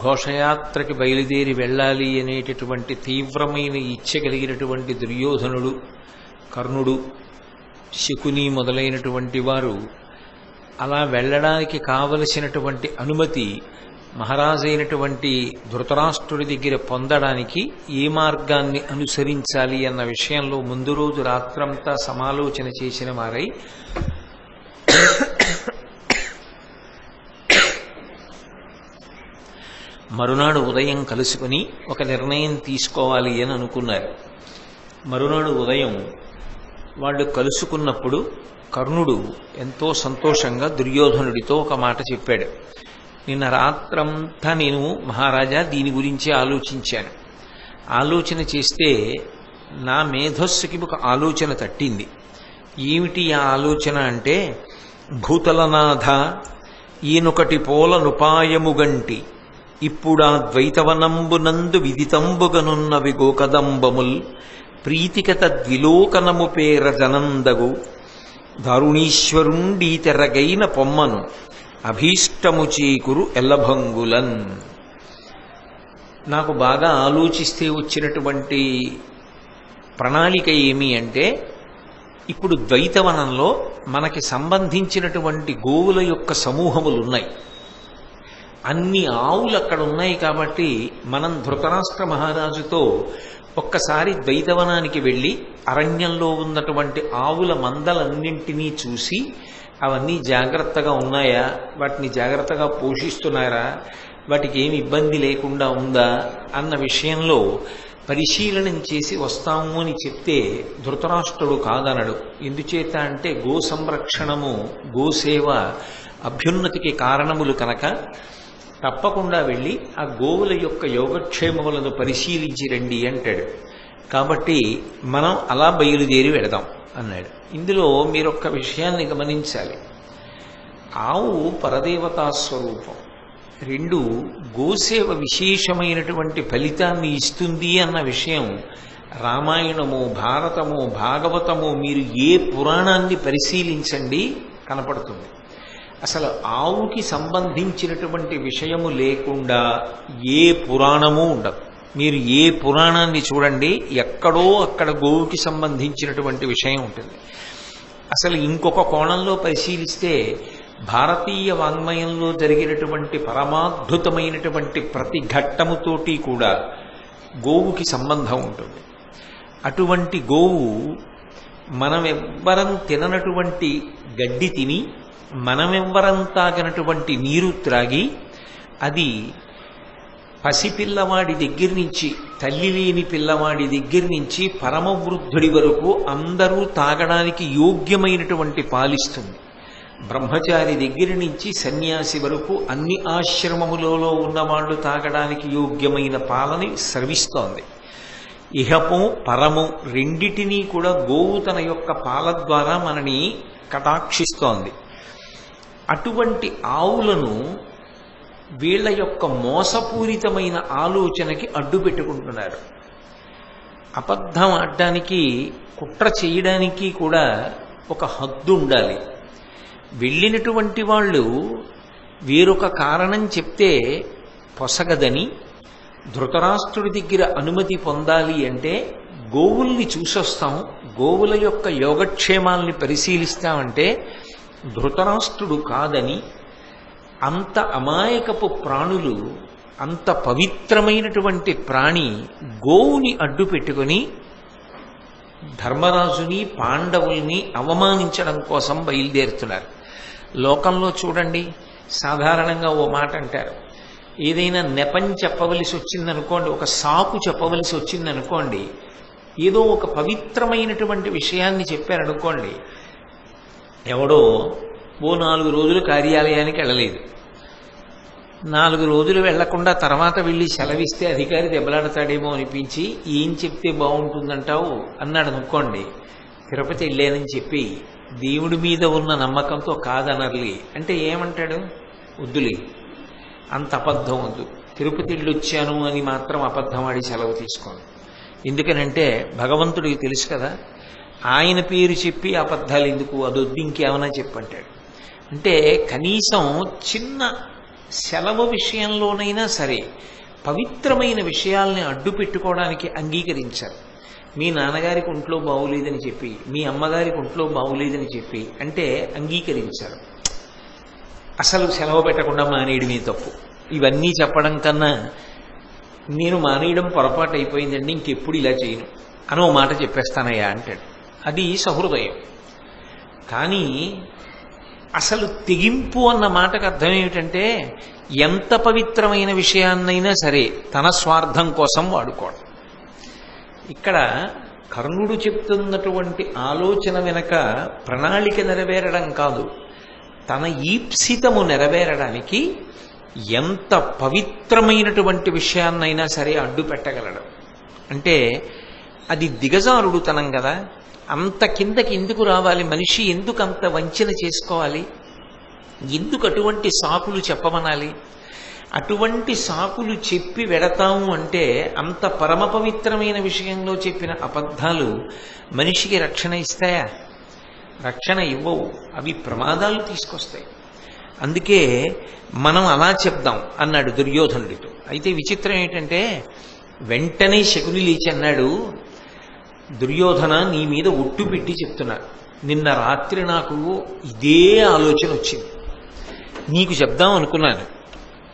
ఘోషయాత్రకి బయలుదేరి వెళ్ళాలి అనేటటువంటి తీవ్రమైన ఇచ్చ కలిగినటువంటి దుర్యోధనుడు కర్ణుడు శకుని మొదలైనటువంటి వారు అలా వెళ్ళడానికి కావలసినటువంటి అనుమతి మహారాజైనటువంటి ధృతరాష్ట్రుడి దగ్గర పొందడానికి ఏ మార్గాన్ని అనుసరించాలి అన్న విషయంలో ముందు రోజు రాత్రంతా సమాలోచన చేసిన వారై మరునాడు ఉదయం కలుసుకుని ఒక నిర్ణయం తీసుకోవాలి అని అనుకున్నారు. మరునాడు ఉదయం వాళ్ళు కలుసుకున్నప్పుడు కర్ణుడు ఎంతో సంతోషంగా దుర్యోధనుడితో ఒక మాట చెప్పాడు. నిన్న రాత్రంతా నేను మహారాజా దీని గురించి ఆలోచించాను. ఆలోచన చేస్తే నా మేధస్సుకి ఒక ఆలోచన తట్టింది. ఏమిటి ఆ ఆలోచన అంటే భూతలనాథ ఈయనొకటి పోలనుపాయముగంటి ఇప్పుడా ద్వైతవనంబునందు విదితంబుగనున్నవి గోకదంబముల్ ప్రీతికత ద్విలోకనము పేర జనందగు దారుణీశ్వరుండి తెరగైన పొమ్మను అభీష్టము చీకురు ఎల్లభంగులన్ నాకు బాగా ఆలోచిస్తే వచ్చినటువంటి ప్రణాళిక ఏమి అంటే ఇప్పుడు ద్వైతవనంలో మనకి సంబంధించినటువంటి గోవుల యొక్క సమూహములు ఉన్నాయి అన్ని ఆవులు అక్కడ ఉన్నాయి కాబట్టి మనం ధృతరాష్ట్ర మహారాజుతో ఒక్కసారి ద్వైతవనానికి వెళ్ళి అరణ్యంలో ఉన్నటువంటి ఆవుల మందలన్నింటినీ చూసి అవన్నీ జాగ్రత్తగా ఉన్నాయా? వాటిని జాగ్రత్తగా పోషిస్తున్నారా? వాటికి ఏమి ఇబ్బంది లేకుండా ఉందా? అన్న విషయంలో పరిశీలనం చేసి వస్తాము అని చెప్తే ధృతరాష్ట్రుడు కాదనడు. ఎందుచేత అంటే గో సంరక్షణము గోసేవ అభ్యున్నతికి కారణములు కనుక తప్పకుండా వెళ్ళి ఆ గోవుల యొక్క యోగక్షేమములను పరిశీలించి రండి అంటాడు. కాబట్టి మనం అలా బయలుదేరి వెళదాం అన్నాడు. ఇందులో మీరొక్క విషయాన్ని గమనించాలి. ఆవు పరదేవతా స్వరూపం. రెండు గోసేవ విశేషమైనటువంటి ఫలితాన్ని ఇస్తుంది అన్న విషయం రామాయణము భారతము భాగవతము మీరు ఏ పురాణాన్ని పరిశీలించండి కనపడుతుంది. అసలు ఆవుకి సంబంధించినటువంటి విషయము లేకుండా ఏ పురాణము ఉండదు. మీరు ఏ పురాణాన్ని చూడండి ఎక్కడో అక్కడ గోవుకి సంబంధించినటువంటి విషయం ఉంటుంది. అసలు ఇంకొక కోణంలో పరిశీలిస్తే భారతీయ వాంగ్మయంలో జరిగినటువంటి పరమాద్భుతమైనటువంటి ప్రతి ఘట్టముతోటి కూడా గోవుకి సంబంధం ఉంటుంది. అటువంటి గోవు మనం ఎవ్వరం తిననటువంటి గడ్డి తిని మనమెవ్వరం తాగినటువంటి నీరు త్రాగి అది పసిపిల్లవాడి దగ్గర నుంచి తల్లి లేని పిల్లవాడి దగ్గర నుంచి పరమవృద్ధుడి వరకు అందరూ తాగడానికి యోగ్యమైనటువంటి పాలిస్తుంది. బ్రహ్మచారి దగ్గర నుంచి సన్యాసి వరకు అన్ని ఆశ్రమములలో ఉన్నవాళ్ళు తాగడానికి యోగ్యమైన పాలని స్రవిస్తోంది. ఇహము పరము రెండిటినీ కూడా గోవు తన యొక్క పాల ద్వారా మనని కటాక్షిస్తోంది. అటువంటి ఆవులను వీళ్ళ యొక్క మోసపూరితమైన ఆలోచనకి అడ్డు పెట్టుకుంటున్నారు. అబద్ధం ఆడడానికి కుట్ర చేయడానికి కూడా ఒక హద్దు ఉండాలి. వెళ్ళినటువంటి వాళ్ళు వేరొక కారణం చెప్తే పొసగదని ధృతరాష్ట్రుడి దగ్గర అనుమతి పొందాలి అంటే గోవుల్ని చూసొస్తాం గోవుల యొక్క యోగక్షేమాల్ని పరిశీలిస్తామంటే ధృతరాష్ట్రుడు కాదని అంత అమాయకపు ప్రాణులు అంత పవిత్రమైనటువంటి ప్రాణి గోవుని అడ్డు పెట్టుకొని ధర్మరాజుని పాండవుల్ని అవమానించడం కోసం బయలుదేరుతున్నారు. లోకంలో చూడండి సాధారణంగా ఓ మాట అంటారు. ఏదైనా నెపం చెప్పవలసి వచ్చిందనుకోండి ఒక సాకు చెప్పవలసి వచ్చిందనుకోండి ఏదో ఒక పవిత్రమైనటువంటి విషయాన్ని చెప్పారనుకోండి ఎవడో ఓ నాలుగు రోజులు కార్యాలయానికి వెళ్ళలేదు. నాలుగు రోజులు వెళ్ళకుండా తర్వాత వెళ్ళి సెలవిస్తే అధికారి దెబ్బలాడతాడేమో అనిపించి ఏం చెప్తే బాగుంటుందంటావు? అన్నాడు అనుకోండి తిరుపతి వెళ్ళానని చెప్పి దేవుడి మీద ఉన్న నమ్మకంతో కాదనర్లి. అంటే ఏమంటాడు? వద్దులే అంత అబద్ధం వద్దు. తిరుపతి వెళ్ళొచ్చాను అని మాత్రం అబద్ధం ఆడి సెలవు తీసుకోను. ఎందుకనంటే భగవంతుడికి తెలుసు కదా ఆయన పేరు చెప్పి అబద్ధాలు ఎందుకు? అదొద్దు ఇంకేమైనా చెప్పంటాడు. అంటే కనీసం చిన్న సెలవు విషయంలోనైనా సరే పవిత్రమైన విషయాల్ని అడ్డు పెట్టుకోవడానికి అంగీకరించారు. మీ నాన్నగారికి ఒంట్లో బాగులేదని చెప్పి మీ అమ్మగారికి ఒంట్లో బాగులేదని చెప్పి అంటే అంగీకరించారు. అసలు సెలవు పెట్టకుండా మానేయడమే తప్పు? ఇవన్నీ చెప్పడం కన్నా నేను మానేయడం పొరపాటు అయిపోయిందండి ఇంకెప్పుడు ఇలా చేయను. అని ఓ మాట చెప్పేస్తానయ్యా అంటాడు. అది సహృదయం కానీ అసలు తెగింపు అన్న మాటకు అర్థం ఏమిటంటే ఎంత పవిత్రమైన విషయాన్నైనా సరే తన స్వార్థం కోసం వాడుకోవడం. ఇక్కడ కర్ణుడు చెప్తున్నటువంటి ఆలోచన వెనక ప్రణాళిక నెరవేరడం కాదు. తన ఈప్సితము నెరవేరడానికి ఎంత పవిత్రమైనటువంటి విషయాన్నైనా సరే అడ్డు పెట్టగలడం అంటే అది దిగజారుడుతనం కదా. అంత కిందకి ఎందుకు రావాలి? మనిషి ఎందుకు అంత వంచన చేసుకోవాలి? ఎందుకు అటువంటి సాకులు చెప్పమనాలి? అటువంటి సాకులు చెప్పి వెడతాము అంటే అంత పరమ పవిత్రమైన విషయంలో చెప్పిన అబద్ధాలు మనిషికి రక్షణ ఇస్తాయా? రక్షణ ఇవ్వవు. అవి ప్రమాదాలు తీసుకొస్తాయి. అందుకే మనం అలా చెప్దాం అన్నాడు దుర్యోధనుడితో. అయితే విచిత్రం ఏంటంటే వెంటనే శకుని లేచి అన్నాడు దుర్యోధన నీ మీద ఒట్టు పెట్టి చెప్తున్నా. నిన్న రాత్రి నాకు ఇదే ఆలోచన వచ్చింది. నీకు చెప్దాం అనుకున్నాను.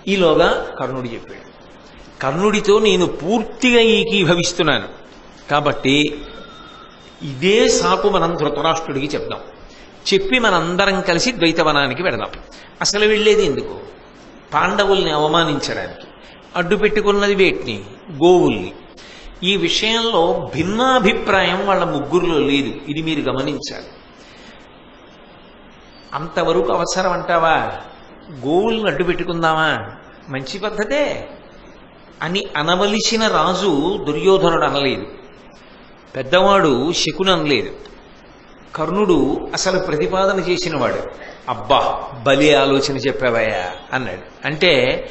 ఈలోగా కర్ణుడు చెప్పాడు. కర్ణుడితో నేను పూర్తిగా ఏకీభవిస్తున్నాను. కాబట్టి ఇదే సాకు మనం ధృతరాష్ట్రుడికి చెప్దాం. చెప్పి మనందరం కలిసి ద్వైతవనానికి వెడదాం అసలు వెళ్ళేది ఎందుకు? పాండవుల్ని అవమానించడానికి. అడ్డు పెట్టుకున్నది వేటిని? గోవుల్ని. ఈ విషయంలో భిన్నాభిప్రాయం వాళ్ళ ముగ్గురులో లేదు. ఇది మీరు గమనించాలి. అంతవరకు అవసరం అంటావా? గోవులను అడ్డు పెట్టుకుందామా? మంచి పద్ధతే. అని అనవలసిన రాజు దుర్యోధనుడు అనలేదు. పెద్దవాడు శకుని అనలేదు. కర్ణుడు అసలు ప్రతిపాదన చేసినవాడు. అబ్బా బలి ఆలోచన చెప్పావయ్యా అన్నాడు. అంటే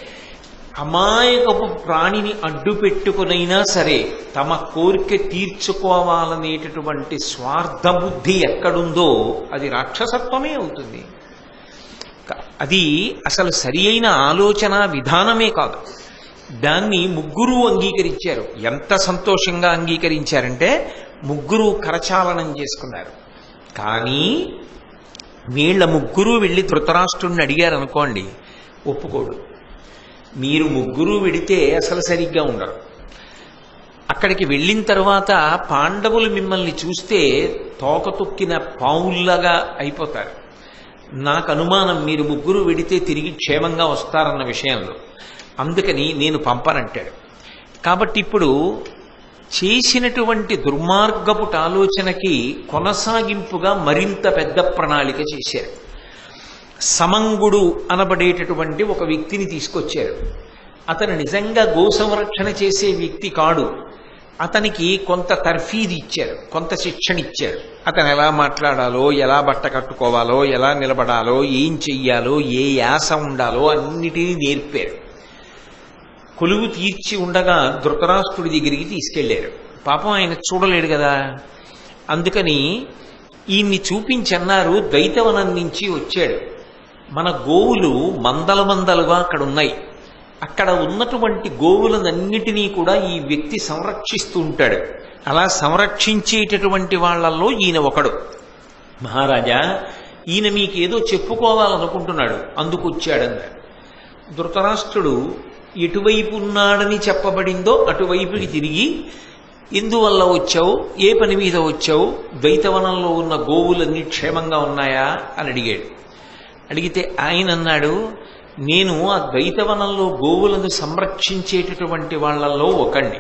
అమాయకపు ప్రాణిని అడ్డు పెట్టుకునైనా సరే తమ కోరిక తీర్చుకోవాలనేటటువంటి స్వార్థ బుద్ధి ఎక్కడుందో అది రాక్షసత్వమే అవుతుంది. అది అసలు సరి అయిన ఆలోచన విధానమే కాదు. దాన్ని ముగ్గురు అంగీకరించారు. ఎంత సంతోషంగా అంగీకరించారంటే ముగ్గురు కరచాలనం చేసుకున్నారు. కానీ వీళ్ళ ముగ్గురు వెళ్ళి ధృతరాష్ట్రుణ్ణి అడిగారు అనుకోండి ఒప్పుకోడు. మీరు ముగ్గురు వెడితే అసలు సరిగ్గా ఉండరు. అక్కడికి వెళ్ళిన తర్వాత పాండవులు మిమ్మల్ని చూస్తే తోక తొక్కిన పావుల్లాగా అయిపోతారు. నాకు అనుమానం మీరు ముగ్గురు వెడితే తిరిగి క్షేమంగా వస్తారన్న విషయంలో. అందుకని నేను పంపనంటాడు. కాబట్టి ఇప్పుడు చేసినటువంటి దుర్మార్గపుట ఆలోచనకి కొనసాగింపుగా మరింత పెద్ద ప్రణాళిక చేశారు. సమంగుడు అనబడేటటువంటి ఒక వ్యక్తిని తీసుకొచ్చారు అతను నిజంగా గో సంరక్షణ చేసే వ్యక్తి కాడు. అతనికి కొంత తర్ఫీదు ఇచ్చారు కొంత శిక్షణ ఇచ్చారు. అతను ఎలా మాట్లాడాలో ఎలా బట్ట కట్టుకోవాలో ఎలా నిలబడాలో ఏం చెయ్యాలో ఏ యాస ఉండాలో అన్నిటినీ నేర్పారు. కొలువు తీర్చి ఉండగా ధృతరాష్ట్రుడి దగ్గరికి తీసుకెళ్ళారు. పాపం ఆయన చూడలేడు కదా. అందుకని ఈయన్ని చూపించన్నారు ద్వైతవనం నుంచి వచ్చాడు. మన గోవులు మందల మందలుగా అక్కడ ఉన్నాయి. అక్కడ ఉన్నటువంటి గోవులనన్నిటినీ కూడా ఈ వ్యక్తి సంరక్షిస్తూ ఉంటాడు. అలా సంరక్షించేటటువంటి వాళ్ళల్లో ఈయన ఒకడు. మహారాజా ఈయన మీకేదో చెప్పుకోవాలనుకుంటున్నాడు. అందుకు ధృతరాష్ట్రుడు ఎటువైపు ఉన్నాడని చెప్పబడిందో అటువైపుకి తిరిగి ఎందువల్ల వచ్చావు? ఏ పని మీద వచ్చావు? ద్వైతవనంలో ఉన్న గోవులన్నీ క్షేమంగా ఉన్నాయా? అని అడిగాడు. అడిగితే ఆయన అన్నాడు నేను ఆ ద్వైతవనంలో గోవులను సంరక్షించేటటువంటి వాళ్ళల్లో ఒకండి